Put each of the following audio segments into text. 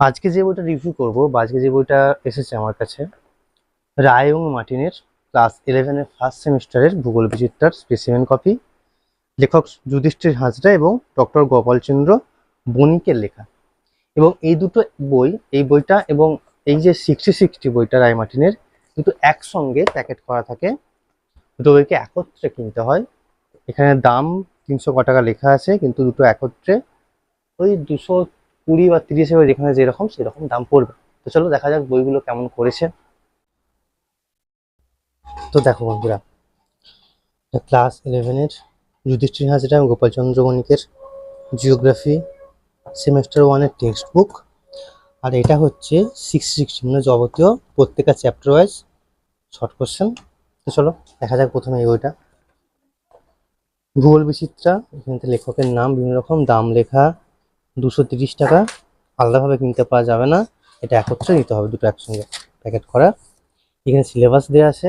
আজকে যে বইটা রিভিউ করব বা আজকে যে বইটা এসেছে আমার কাছে, রায় এবং মার্টিনের ক্লাস ইলেভেনের ফার্স্ট সেমিস্টারের ভূগোল বিচিত্রার স্পেসিমেন কপি লেখক যুধিষ্ঠির হাজরা এবং ডক্টর গোপালচন্দ্র বণিকের লেখা। এবং এই দুটো বই, এই বইটা এবং এই যে সিক্সটি সিক্সটি বইটা রায় মার্টিনের, দুটো একসঙ্গে প্যাকেট করা থাকে। দুটো বইকে একত্রে কিনতে হয়। এখানে দাম তিনশো টাকা লেখা আছে, কিন্তু দুটো একত্রে ওই দুশো কুড়ি বা তিরিশ এবার যেখানে যেরকম, সেরকম দাম পড়বে। তো চলো দেখা যাক বইগুলো কেমন করেছে। তো দেখো বন্ধুরা ক্লাস ইলেভেনের যুধিষ্ঠির হাজরা গোপালচন্দ্র বণিকের জিওগ্রাফি সেমেস্টার ওয়ানের টেক্সট বুক আর এটা হচ্ছে সিক্স সিক্সটি মানে যাবতীয় প্রত্যেকটা চ্যাপ্টার ওয়াইজ শর্ট কোশ্চেন তো চলো দেখা যাক প্রথমে এই বইটা। ভূগোল বিচিত্রা এখানে লেখকের নাম, বিভিন্ন রকম দাম, লেখা দুশো টাকা। আলাদাভাবে কিনতে পাওয়া যাবে না। এটা একত্রে নিতে হবে দুটো একসঙ্গে প্যাকেট করা। এখানে সিলেবাস দেওয়া আছে।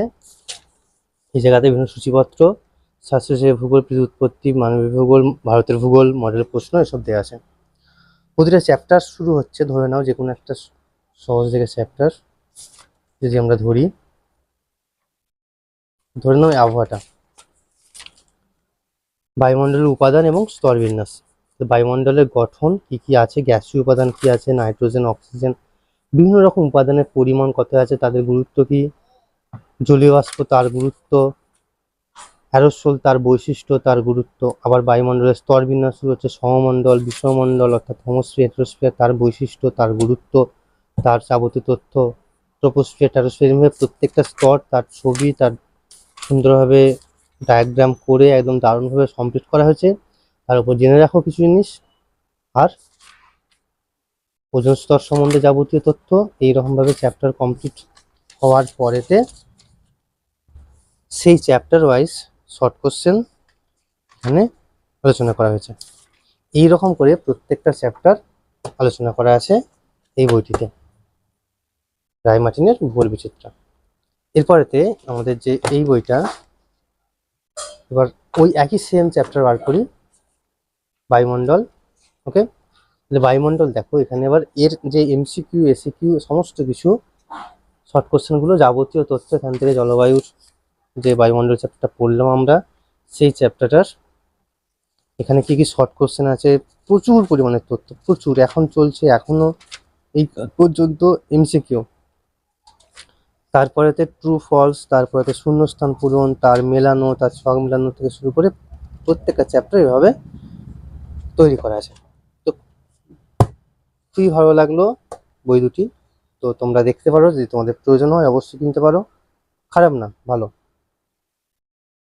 এই জায়গাতে বিভিন্ন সূচিপত্র শাস্ত্রীয় ভূগোল পৃথিবী উৎপত্তি মানবীয় ভূগোল, ভারতের ভূগোল, মডেল প্রশ্ন এসব দেওয়া আছে। প্রতিটা চ্যাপ্টার শুরু হচ্ছে, ধরে নাও যে কোনো একটা সহজ থেকে চ্যাপ্টার যদি আমরা ধরি। ধরে নাও আবহাওয়াটা। বায়ুমণ্ডলের উপাদান এবং স্তরবিন্যাস তো বায়ুমণ্ডলের গঠন কি কি আছে? গ্যাসীয় উপাদান কি আছে? নাইট্রোজেন, অক্সিজেন, বিভিন্ন রকম উপাদানের পরিমাণ কত আছে? তাদের গুরুত্ব কি? জলীয় বাষ্প তার গুরুত্ব, অ্যারোসোল তার বৈশিষ্ট্য তার গুরুত্ব, আবার বায়ুমণ্ডলের স্তর বিন্যাস হচ্ছে সমমণ্ডল বিষমণ্ডল অর্থাৎ হোমোস্ফিয়ার হেট্রোস্ফিয়ার তার বৈশিষ্ট্য, তার গুরুত্ব, তার যাবতীয় তথ্য ট্রোপোস্ফিয়ার ট্যারোস্ফিয়ার এভাবে প্রত্যেকটা স্তর তার ছবি তার সুন্দরভাবে ডায়াগ্রাম করে একদম দারুণভাবে কমপ্লিট করা হয়েছে। তার উপর জেনে রাখো কিছু জিনিস। আর ওজন স্তর সম্বন্ধে যাবতীয় তথ্য এইরকমভাবে চ্যাপ্টার কমপ্লিট হওয়ার পরেতে সেই চ্যাপ্টার ওয়াইজ শর্ট কোশ্চেন এখানে আলোচনা করা হয়েছে। এই রকম করে প্রত্যেকটা চ্যাপ্টার আলোচনা করা আছে এই বইটিতে। রায় মার্টিনের ভূগোল বিচিত্রা। এরপরেতে আমাদের যে এই বইটা, এবার ওই একই সেম চ্যাপ্টার বার করি। বায়ুমণ্ডল ওকে তাহলে বায়ুমণ্ডল দেখো, এখানে এবার এর যে এমসিকিউ এসিকিউ সমস্ত কিছু শর্ট কোশ্চেনগুলো যাবতীয় তথ্য এখান থেকে জলবায়ুর যে বায়ুমণ্ডল চ্যাপ্টারটা পড়লাম আমরা, সেই চ্যাপ্টারটার এখানে কি কি শর্ট কোশ্চেন আছে, প্রচুর পরিমাণে তথ্য, প্রচুর, এখন চলছে, এখনও এই পর্যন্ত এমসিকিউ তারপরেতে ট্রু ফলস তারপরেতে শূন্যস্থান পূরণ, তার মেলানো, তার ছক মেলানো থেকে শুরু করে প্রত্যেকটা চ্যাপ্টার এভাবে তৈরি করা আছে। তো খুবই ভালো লাগল বই দুটি। তো তোমরা দেখতে পারো, যদি তোমাদের প্রয়োজন হয় অবশ্যই কিনতে পারো। খারাপ না, ভালো।